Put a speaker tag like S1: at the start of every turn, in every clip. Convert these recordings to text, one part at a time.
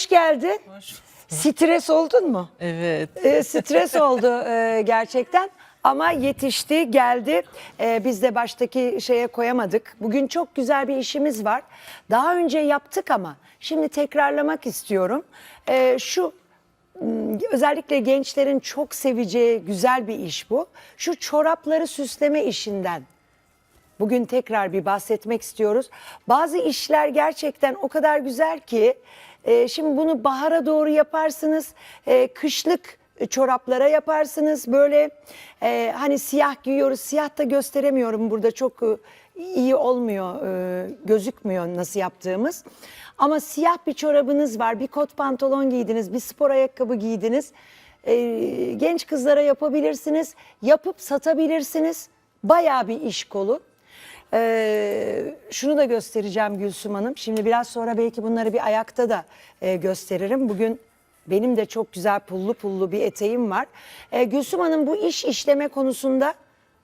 S1: hoş geldin. Stres oldun mu?
S2: Evet.
S1: Ee, stres oldu e, gerçekten. Ama yetişti, geldi. Ee, biz de baştaki şeye koyamadık. Bugün çok güzel bir işimiz var. Daha önce yaptık ama şimdi tekrarlamak istiyorum. Ee, şu m, özellikle gençlerin çok seveceği güzel bir iş bu. Şu çorapları süsleme işinden Bugün tekrar bir bahsetmek istiyoruz. Bazı işler gerçekten o kadar güzel ki e, şimdi bunu bahara doğru yaparsınız, e, kışlık çoraplara yaparsınız. Böyle e, hani siyah giyiyoruz, siyah da gösteremiyorum burada çok e, iyi olmuyor, e, gözükmüyor nasıl yaptığımız. Ama siyah bir çorabınız var, bir kot pantolon giydiniz, bir spor ayakkabı giydiniz. E, genç kızlara yapabilirsiniz, yapıp satabilirsiniz. Bayağı bir iş kolu. Ee, şunu da göstereceğim Gülsüm Hanım. Şimdi biraz sonra belki bunları bir ayakta da e, gösteririm. Bugün benim de çok güzel pullu pullu bir eteğim var. Ee, Gülsüm Hanım bu iş işleme konusunda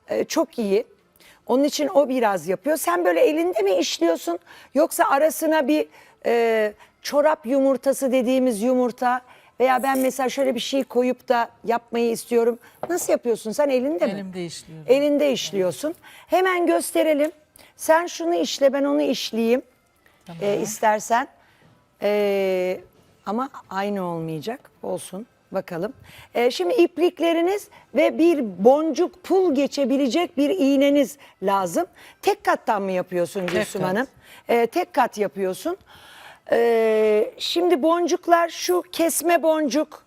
S1: e, çok iyi. Onun için o biraz yapıyor. Sen böyle elinde mi işliyorsun yoksa arasına bir e, çorap yumurtası dediğimiz yumurta veya ben mesela şöyle bir şey koyup da yapmayı istiyorum. Nasıl yapıyorsun sen elinde mi?
S2: Elimde işliyorum.
S1: Elinde işliyorsun. Hemen gösterelim. Sen şunu işle ben onu işleyeyim Ee, istersen. Ee, ama aynı olmayacak. Olsun bakalım. Ee, şimdi iplikleriniz ve bir boncuk pul geçebilecek bir iğneniz lazım. Tek kattan mı yapıyorsun Gülsüm
S2: kat.
S1: Hanım? Ee, tek kat yapıyorsun. Ee, şimdi boncuklar şu kesme boncuk.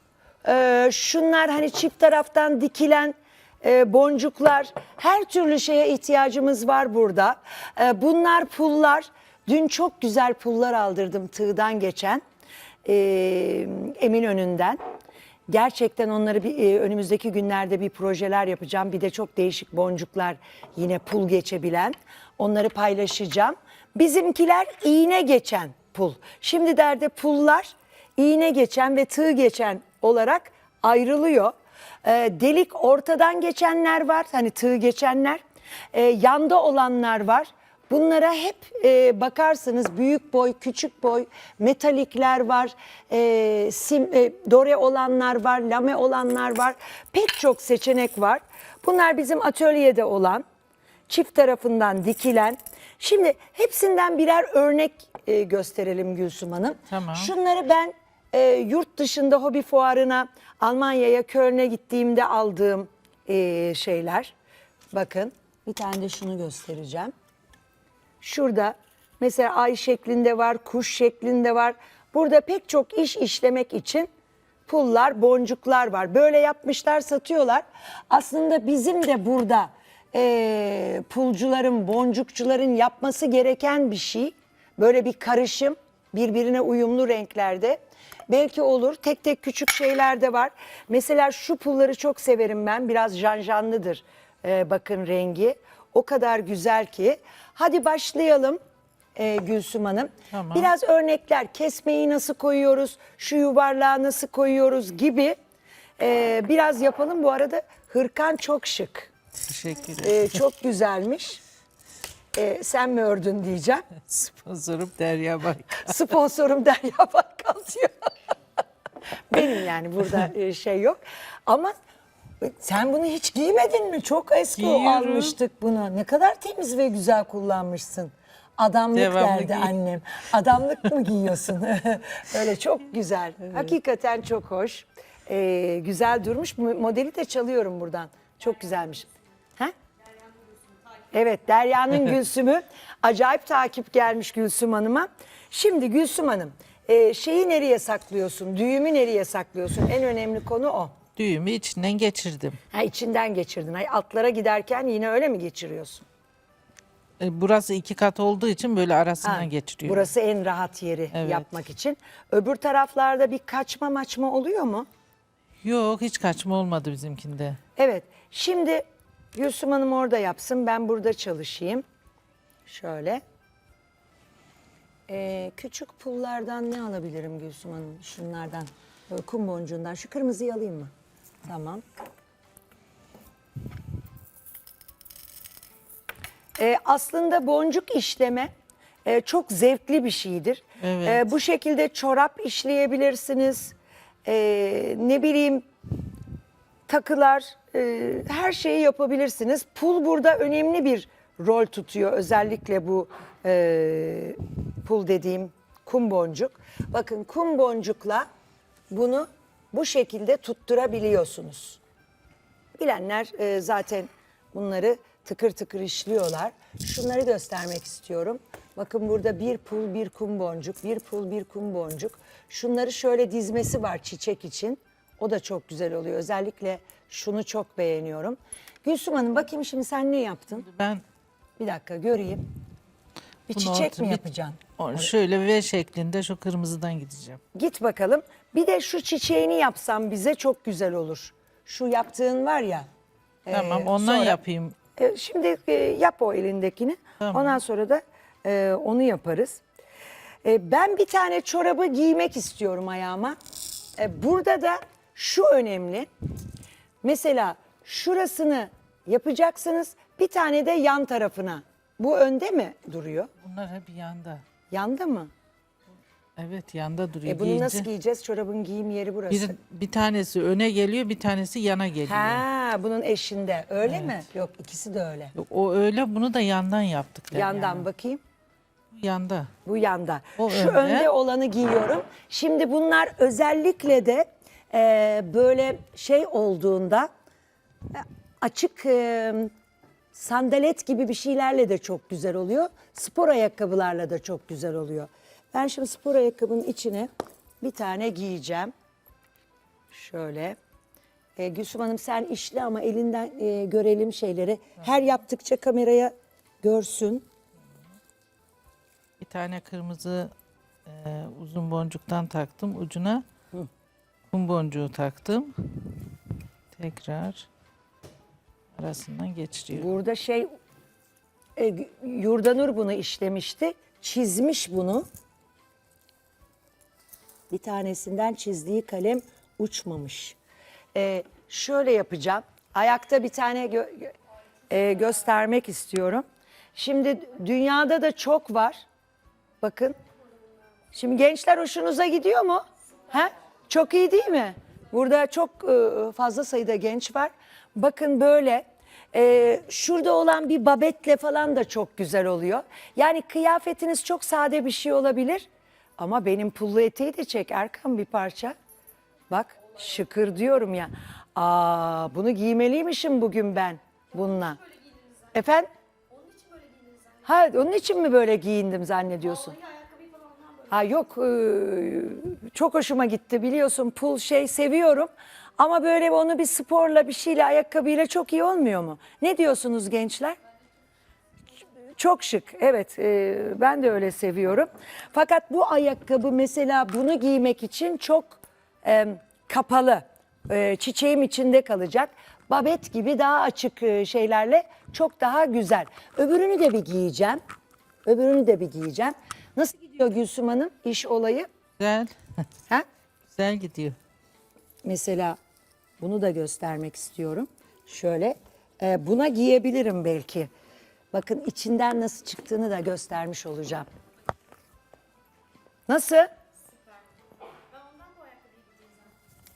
S1: Ee, şunlar hani çift taraftan dikilen e, boncuklar. Her türlü şeye ihtiyacımız var burada. Ee, bunlar pullar. Dün çok güzel pullar aldırdım tığdan geçen. Ee, Eminönü'nden. Gerçekten onları bir, e, önümüzdeki günlerde bir projeler yapacağım. Bir de çok değişik boncuklar yine pul geçebilen. Onları paylaşacağım. Bizimkiler iğne geçen pul. Şimdi derde pullar iğne geçen ve tığ geçen olarak ayrılıyor. Ee, delik ortadan geçenler var. Hani tığ geçenler. Ee, yanda olanlar var. Bunlara hep e, bakarsınız büyük boy, küçük boy, metalikler var, e, sim, e, dore olanlar var, lame olanlar var. Pek çok seçenek var. Bunlar bizim atölyede olan, çift tarafından dikilen. Şimdi hepsinden birer örnek e, gösterelim Gülsüm Hanım.
S2: Tamam.
S1: Şunları ben e, yurt dışında hobi fuarına Almanya'ya Köln'e gittiğimde aldığım e, şeyler. Bakın bir tane de şunu göstereceğim. Şurada mesela ay şeklinde var, kuş şeklinde var. Burada pek çok iş işlemek için pullar, boncuklar var. Böyle yapmışlar, satıyorlar. Aslında bizim de burada eee, pulcuların, boncukçuların yapması gereken bir şey. Böyle bir karışım, birbirine uyumlu renklerde. Belki olur. Tek tek küçük şeyler de var. Mesela şu pulları çok severim ben. Biraz janjanlıdır. Ee, bakın rengi. O kadar güzel ki. Hadi başlayalım e, Gülsüm Hanım.
S2: Tamam.
S1: Biraz örnekler. Kesmeyi nasıl koyuyoruz? Şu yuvarlağı nasıl koyuyoruz gibi. Ee, biraz yapalım. Bu arada hırkan çok şık.
S2: Teşekkür ederim.
S1: Ee, çok güzelmiş. Ee, sen mi ördün diyeceğim.
S2: Sponsorum Derya Bay.
S1: Sponsorum Derya Baykal diyor. Benim yani burada e, şey yok. Ama sen bunu hiç giymedin mi? Çok eski
S2: Giyiyorum.
S1: almıştık bunu. Ne kadar temiz ve güzel kullanmışsın. Adamlık
S2: Devamlı
S1: derdi
S2: giy-
S1: annem. Adamlık mı giyiyorsun? Öyle çok güzel. Hakikaten çok hoş. Ee, güzel durmuş. Modeli de çalıyorum buradan. Çok güzelmiş. Evet Derya'nın Gülsüm'ü acayip takip gelmiş Gülsüm Hanım'a. Şimdi Gülsüm Hanım e, şeyi nereye saklıyorsun? Düğümü nereye saklıyorsun? En önemli konu o.
S2: Düğümü içinden geçirdim.
S1: Ha, içinden geçirdin. Hay, altlara giderken yine öyle mi geçiriyorsun?
S2: E, Burası iki kat olduğu için böyle arasından
S1: Ha,
S2: geçiriyorum.
S1: Burası en rahat yeri
S2: Evet.
S1: yapmak için. Öbür taraflarda bir kaçma maçma oluyor mu?
S2: Yok hiç kaçma olmadı bizimkinde.
S1: Evet. Şimdi Gülsüm Hanım orada yapsın. Ben burada çalışayım. Şöyle. Ee, küçük pullardan ne alabilirim Gülsüm Hanım? Şunlardan. Böyle kum boncuğundan. Şu kırmızıyı alayım mı? Tamam. Ee, aslında boncuk işleme e, çok zevkli bir şeydir.
S2: Evet.
S1: E, bu şekilde çorap işleyebilirsiniz. E, ne bileyim takılar, e, her şeyi yapabilirsiniz. Pul burada önemli bir rol tutuyor. Özellikle bu e, pul dediğim kum boncuk. Bakın kum boncukla bunu bu şekilde tutturabiliyorsunuz. Bilenler e, zaten bunları tıkır tıkır işliyorlar. Şunları göstermek istiyorum. Bakın burada bir pul bir kum boncuk, bir pul bir kum boncuk. Şunları şöyle dizmesi var çiçek için. O da çok güzel oluyor. Özellikle şunu çok beğeniyorum. Gülsüm Hanım bakayım şimdi sen ne yaptın?
S2: Ben
S1: Bir dakika göreyim. Bir
S2: bunu
S1: çiçek
S2: orta-
S1: mi
S2: bir-
S1: yapacaksın?
S2: o- şöyle V şeklinde şu kırmızıdan gideceğim.
S1: Git bakalım. Bir de şu çiçeğini yapsam bize çok güzel olur. Şu yaptığın var ya.
S2: Tamam
S1: e,
S2: ondan
S1: sonra-
S2: yapayım.
S1: E, Şimdi e, yap o elindekini.
S2: Tamam.
S1: Ondan sonra da e, onu yaparız. E, ben bir tane çorabı giymek istiyorum ayağıma. E, burada da şu önemli. Mesela şurasını yapacaksınız. Bir tane de yan tarafına. Bu önde mi duruyor?
S2: Bunlar hep yanda.
S1: Yanda mı?
S2: Evet yanda duruyor.
S1: E bunu
S2: Giyince-
S1: nasıl giyeceğiz? Çorabın giyim yeri burası.
S2: bir, bir tanesi öne geliyor bir tanesi yana geliyor.
S1: Ha, bunun eşinde. Öyle mi? Yok ikisi de öyle.
S2: Yok, O öyle bunu da yandan yaptık.
S1: Yandan
S2: yani.
S1: bakayım.
S2: Yanda.
S1: Bu yanda.
S2: O
S1: Şu
S2: önde.
S1: önde. olanı giyiyorum. Şimdi bunlar özellikle de e, böyle şey olduğunda e, açık e, sandalet gibi bir şeylerle de çok güzel oluyor. Spor ayakkabılarla da çok güzel oluyor. Ben şimdi spor ayakkabının içine bir tane giyeceğim. Şöyle. E, Gülsüm Hanım sen işle ama elinden e, görelim şeyleri. Her yaptıkça kameraya görsün.
S2: Bir tane kırmızı e, uzun boncuktan taktım ucuna. Kum boncuğu taktım. Tekrar arasından geçiriyorum.
S1: Burada şey e, Yurdanur bunu işlemişti. Çizmiş bunu. Bir tanesinden çizdiği kalem uçmamış. E, şöyle yapacağım. Ayakta bir tane gö- e, göstermek istiyorum. Şimdi dünyada da çok var. Bakın. Şimdi gençler hoşunuza gidiyor mu? He? Çok iyi değil mi? Burada çok e, fazla sayıda genç var. Bakın böyle. e, şurada olan bir babetle falan da çok güzel oluyor. Yani kıyafetiniz çok sade bir şey olabilir. Ama benim pullu eteği de çek Erkan bir parça. Bak şıkır diyorum ya. Aa bunu giymeliymişim bugün ben bununla. Efendim? Ha onun için mi böyle giyindim zannediyorsun? Ha yok e, çok hoşuma gitti biliyorsun pul şey seviyorum. Ama böyle onu bir sporla bir şeyle ayakkabıyla çok iyi olmuyor mu? Ne diyorsunuz gençler? Çok şık evet e, ben de öyle seviyorum. Fakat bu ayakkabı mesela bunu giymek için çok e, kapalı. E, çiçeğim içinde kalacak. Babet gibi daha açık e, şeylerle çok daha güzel. Öbürünü de bir giyeceğim. Öbürünü de bir giyeceğim. Nasıl gidiyor Gülsüm Hanım iş olayı?
S2: Güzel.
S1: Ha?
S2: Güzel gidiyor.
S1: Mesela bunu da göstermek istiyorum. Şöyle e, buna giyebilirim belki. Bakın içinden nasıl çıktığını da göstermiş olacağım. Nasıl?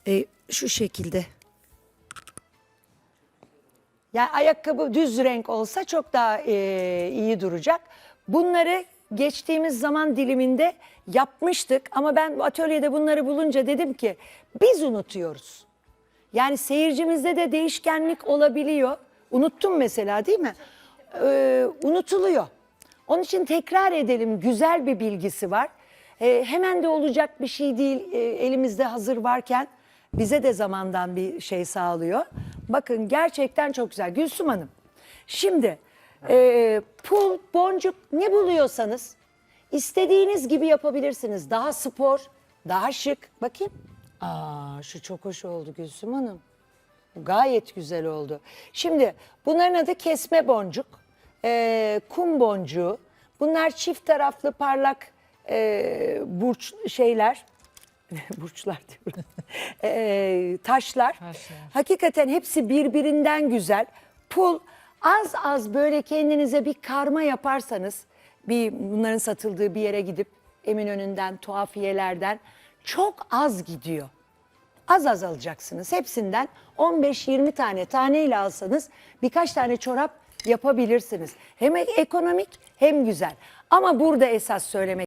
S1: E, şu şekilde. Yani ayakkabı düz renk olsa çok daha e, iyi duracak. Bunları geçtiğimiz zaman diliminde yapmıştık ama ben atölyede bunları bulunca dedim ki biz unutuyoruz. Yani seyircimizde de değişkenlik olabiliyor. Unuttum mesela değil mi? Ee, unutuluyor. Onun için tekrar edelim. Güzel bir bilgisi var. Ee, hemen de olacak bir şey değil. Ee, elimizde hazır varken bize de zamandan bir şey sağlıyor. Bakın gerçekten çok güzel. Gülsüm Hanım. Şimdi e, pul, boncuk ne buluyorsanız istediğiniz gibi yapabilirsiniz. Daha spor, daha şık. Bakayım. Aa, şu çok hoş oldu Gülsüm Hanım. Gayet güzel oldu. Şimdi bunların adı kesme boncuk, e, kum boncuğu. Bunlar çift taraflı parlak e, burç şeyler. Burçlar diyorum. E, taşlar.
S2: Taşlar.
S1: Hakikaten hepsi birbirinden güzel. Pul az az böyle kendinize bir karma yaparsanız bir bunların satıldığı bir yere gidip Eminönü'nden, tuhafiyelerden çok az gidiyor. Az az alacaksınız. Hepsinden 15-20 tane taneyle alsanız birkaç tane çorap yapabilirsiniz. Hem ekonomik hem güzel. Ama burada esas söylemek